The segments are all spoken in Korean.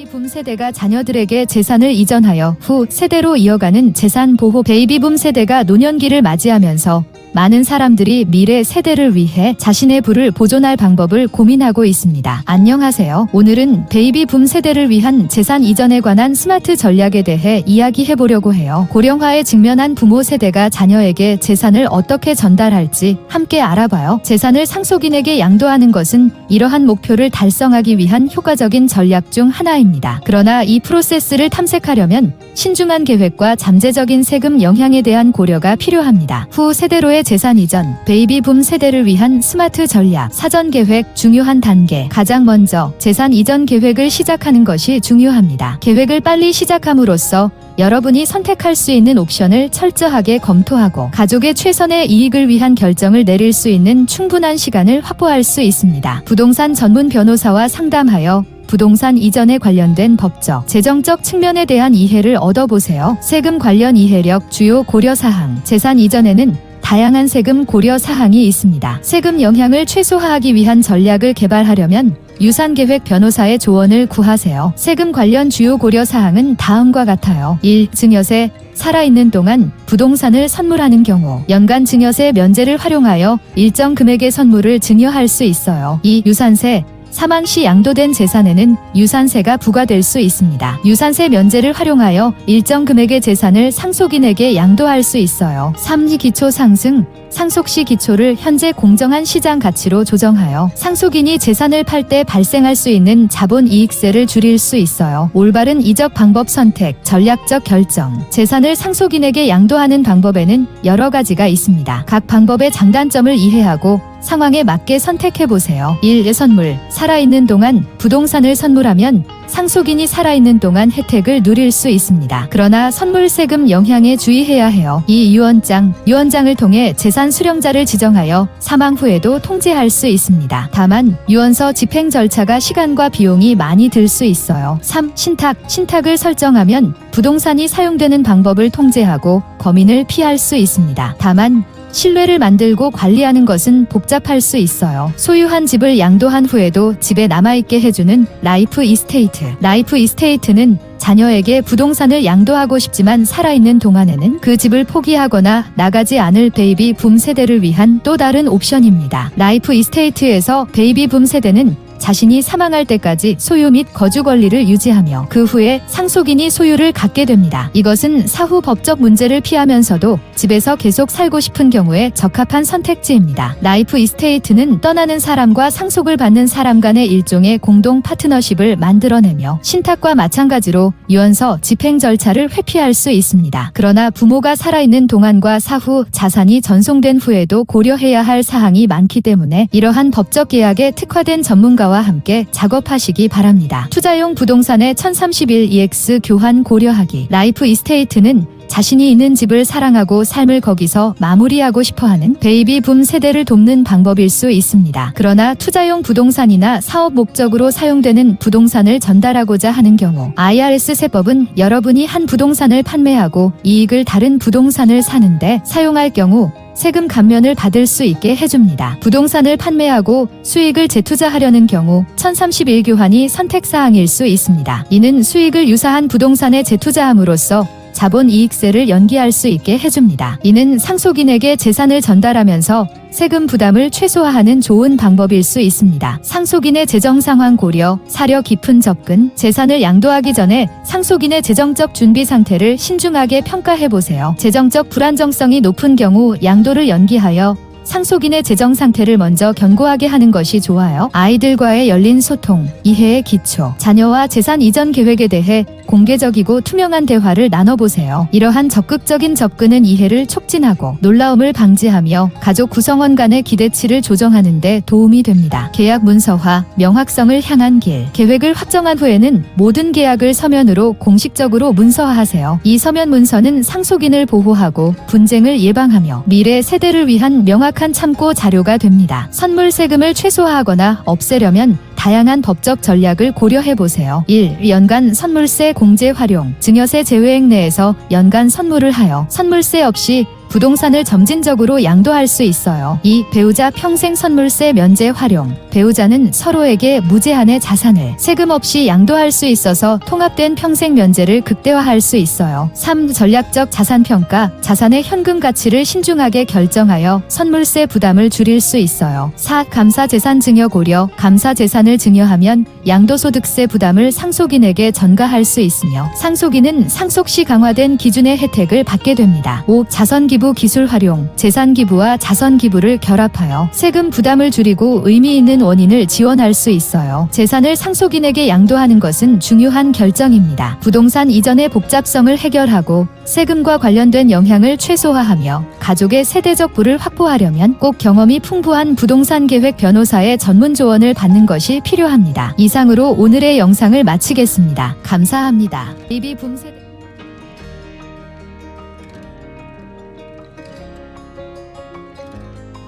베이비 붐 세대가 자녀들에게 재산을 이전하여 후 세대로 이어가는 재산 보호 베이비 붐 세대가 노년기를 맞이하면서 많은 사람들이 미래 세대를 위해 자신의 부를 보존할 방법을 고민하고 있습니다. 안녕하세요. 오늘은 베이비 붐 세대를 위한 재산 이전에 관한 스마트 전략에 대해 이야기해 보려고 해요. 고령화에 직면한 부모 세대가 자녀에게 재산을 어떻게 전달할지 함께 알아봐요. 재산을 상속인에게 양도하는 것은 이러한 목표를 달성하기 위한 효과적인 전략 중 하나입니다. 그러나 이 프로세스를 탐색하려면 신중한 계획과 잠재적인 세금 영향에 대한 고려가 필요합니다. 후 세대로의 재산 이전, 베이비 붐 세대를 위한 스마트 전략, 사전 계획 중요한 단계. 가장 먼저 재산 이전 계획을 시작하는 것이 중요합니다. 계획을 빨리 시작함으로써 여러분이 선택할 수 있는 옵션을 철저하게 검토하고 가족의 최선의 이익을 위한 결정을 내릴 수 있는 충분한 시간을 확보할 수 있습니다. 부동산 전문 변호사와 상담하여 부동산 이전에 관련된 법적, 재정적 측면에 대한 이해를 얻어보세요. 세금 관련 이해력 주요 고려 사항, 재산 이전에는 다양한 세금 고려 사항이 있습니다. 세금 영향을 최소화하기 위한 전략을 개발하려면 유산계획 변호사의 조언을 구하세요. 세금 관련 주요 고려 사항은 다음과 같아요. 1. 증여세 살아있는 동안 부동산을 선물하는 경우 연간 증여세 면제를 활용하여 일정 금액의 선물을 증여할 수 있어요. 2. 유산세 사망 시 양도된 재산에는 유산세가 부과될 수 있습니다. 유산세 면제를 활용하여 일정 금액의 재산을 상속인에게 양도할 수 있어요. 3. 기초 상승 상속 시 기초를 현재 공정한 시장 가치로 조정하여 상속인이 재산을 팔 때 발생할 수 있는 자본 이익세를 줄일 수 있어요. 올바른 이적 방법 선택, 전략적 결정. 재산을 상속인에게 양도하는 방법에는 여러 가지가 있습니다. 각 방법의 장단점을 이해하고 상황에 맞게 선택해 보세요. 1. 선물. 살아있는 동안 부동산을 선물하면 상속인이 살아있는 동안 혜택을 누릴 수 있습니다. 그러나 선물 세금 영향에 주의해야 해요. 이 유언장, 유언장을 통해 재산 수령자를 지정하여 사망 후에도 통제할 수 있습니다. 다만 유언서 집행 절차가 시간과 비용이 많이 들 수 있어요. 3. 신탁, 신탁을 설정하면 부동산이 사용되는 방법을 통제하고 거민을 피할 수 있습니다. 다만 신뢰를 만들고 관리하는 것은 복잡할 수 있어요. 소유한 집을 양도한 후에도 집에 남아있게 해주는 라이프 이스테이트. 라이프 이스테이트는 자녀에게 부동산을 양도하고 싶지만 살아있는 동안에는 그 집을 포기하거나 나가지 않을 베이비 붐 세대를 위한 또 다른 옵션입니다. 라이프 이스테이트에서 베이비 붐 세대는 자신이 사망할 때까지 소유 및 거주 권리를 유지하며 그 후에 상속인이 소유를 갖게 됩니다. 이것은 사후 법적 문제를 피하면서도 집에서 계속 살고 싶은 경우에 적합한 선택지입니다. 라이프 이스테이트는 떠나는 사람과 상속을 받는 사람 간의 일종의 공동 파트너십을 만들어내며 신탁과 마찬가지로 유언서 집행 절차를 회피할 수 있습니다. 그러나 부모가 살아있는 동안과 사후 자산이 전송된 후에도 고려해야 할 사항이 많기 때문에 이러한 법적 계약에 특화된 전문가와 함께 작업하시기 바랍니다. 투자용 부동산의 1031EX 교환 고려하기 라이프 이스테이트는 자신이 있는 집을 사랑하고 삶을 거기서 마무리하고 싶어하는 베이비 붐 세대를 돕는 방법일 수 있습니다. 그러나 투자용 부동산이나 사업 목적으로 사용되는 부동산을 전달하고자 하는 경우 IRS 세법은 여러분이 한 부동산을 판매하고 이익을 다른 부동산을 사는데 사용할 경우 세금 감면을 받을 수 있게 해줍니다. 부동산을 판매하고 수익을 재투자하려는 경우 1031교환이 선택사항일 수 있습니다. 이는 수익을 유사한 부동산에 재투자함으로써 자본 이익세를 연기할 수 있게 해줍니다. 이는 상속인에게 재산을 전달하면서 세금 부담을 최소화하는 좋은 방법일 수 있습니다. 상속인의 재정 상황 고려, 사려 깊은 접근, 재산을 양도하기 전에 상속인의 재정적 준비 상태를 신중하게 평가해 보세요. 재정적 불안정성이 높은 경우 양도를 연기하여 상속인의 재정 상태를 먼저 견고하게 하는 것이 좋아요. 아이들과의 열린 소통, 이해의 기초, 자녀와 재산 이전 계획에 대해 공개적이고 투명한 대화를 나눠보세요. 이러한 적극적인 접근은 이해를 촉진하고 놀라움을 방지하며 가족 구성원 간의 기대치를 조정하는 데 도움이 됩니다. 계약 문서화, 명확성을 향한 길. 계획을 확정한 후에는 모든 계약을 서면으로 공식적으로 문서화하세요. 이 서면 문서는 상속인을 보호하고 분쟁을 예방하며 미래 세대를 위한 명확한 참고 자료가 됩니다. 선물 세금을 최소화하거나 없애려면 다양한 법적 전략을 고려해 보세요. 1. 연간 선물세 공제 활용. 증여세 제외액 내에서 연간 선물을 하여 선물세 없이 부동산을 점진적으로 양도할 수 있어요. 2. 배우자 평생 선물세 면제 활용. 배우자는 서로에게 무제한의 자산을 세금 없이 양도할 수 있어서 통합된 평생 면제를 극대화할 수 있어요. 3. 전략적 자산 평가. 자산의 현금 가치를 신중하게 결정하여 선물세 부담을 줄일 수 있어요. 4. 감사 재산 증여 고려. 감사 재산을 증여하면 양도소득세 부담을 상속인에게 전가할 수 있으며 상속인은 상속 시 강화된 기준의 혜택을 받게 됩니다. 5. 자선 기부 기술 활용. 재산 기부와 자선 기부를 결합하여 세금 부담을 줄이고 의미 있는 원인을 지원할 수 있어요. 재산을 상속인에게 양도하는 것은 중요한 결정입니다. 부동산 이전의 복잡성을 해결하고 세금과 관련된 영향을 최소화하며 가족의 세대적 부를 확보하려면 꼭 경험이 풍부한 부동산 계획 변호사의 전문 조언을 받는 것이 필요합니다. 이상으로 오늘의 영상을 마치겠습니다. 감사합니다. 이비 붐세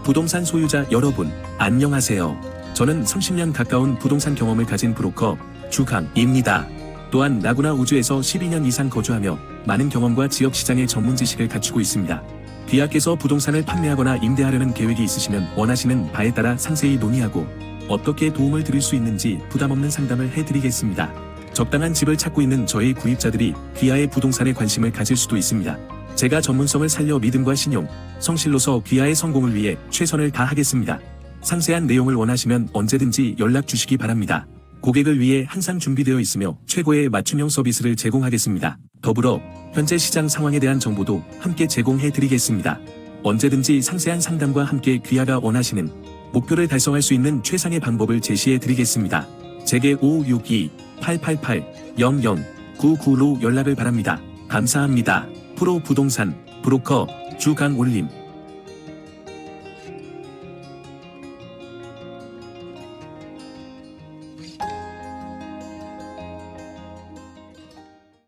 부동산 소유자 여러분, 안녕하세요. 저는 30년 가까운 부동산 경험을 가진 브로커 주강입니다. 또한 나구나 우주에서 12년 이상 거주하며 많은 경험과 지역 시장의 전문 지식을 갖추고 있습니다. 비약께서 부동산을 판매하거나 임대하려는 계획이 있으시면 원하시는 바에 따라 상세히 논의하고 어떻게 도움을 드릴 수 있는지 부담 없는 상담을 해드리겠습니다. 적당한 집을 찾고 있는 저희 구입자들이 귀하의 부동산에 관심을 가질 수도 있습니다. 제가 전문성을 살려 믿음과 신용, 성실로서 귀하의 성공을 위해 최선을 다하겠습니다. 상세한 내용을 원하시면 언제든지 연락 주시기 바랍니다. 고객을 위해 항상 준비되어 있으며 최고의 맞춤형 서비스를 제공하겠습니다. 더불어 현재 시장 상황에 대한 정보도 함께 제공해 드리겠습니다. 언제든지 상세한 상담과 함께 귀하가 원하시는 목표를 달성할 수 있는 최상의 방법을 제시해 드리겠습니다. 제게 562-888-0099로 연락을 바랍니다. 감사합니다. 프로 부동산 브로커 주강올림